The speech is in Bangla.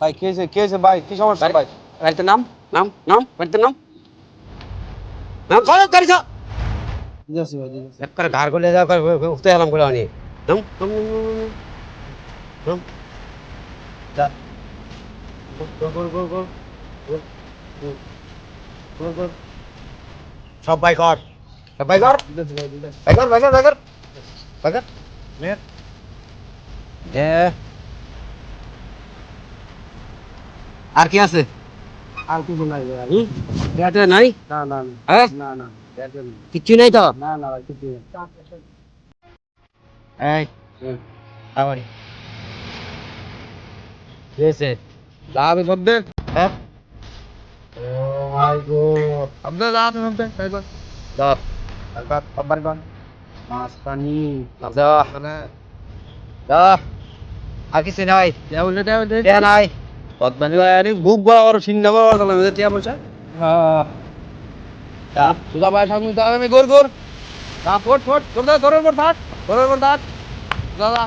ভাই কে হয়েছে কে হয়েছে ভাই কি সমস্যা ভাই বাড়িতে নাম নাম নাম বাড়িতে নাম নাম কত গাড়ি চা দিয়েছি ভাই দিয়েছি এক করে ঘর গলে যাও করে উঠতে এলাম বলে আনি নাম নাম নাম যা গোল গোল গোল গোল গোল গোল গোল সব বাই কর সব বাই কর দিয়েছি ভাই দিয়েছি বাই কর বাই কর বাই কর বাই কর মেয়ের এ আর কি আছে? আর কিছু নাই ভাই ব্যাটে নাই? না না না। হ্যাঁ? না। কিচ্ছু নাই তো? না না কিছু নেই। এই আবারই কেসে লাভ মধ্যে হ্যাঁ? Oh my God. আপনার হবে ভাই গড দাও আবার আবার গন মাছ পানি। দাও মানে দাও আর কিছু নাই। দেও দে দেও দে। কে নাই। পদ্মানি ভাই আরে বুক বরাবর সিন্না বরাবর তাহলে আমাদের টিয়া পয়সা। হ্যাঁ। সুদা ভাই সামনে তো আমি গোর গোর। তা ফোট ফোট তোর তোর উপর থাক তোর উপর থাক। দাদা।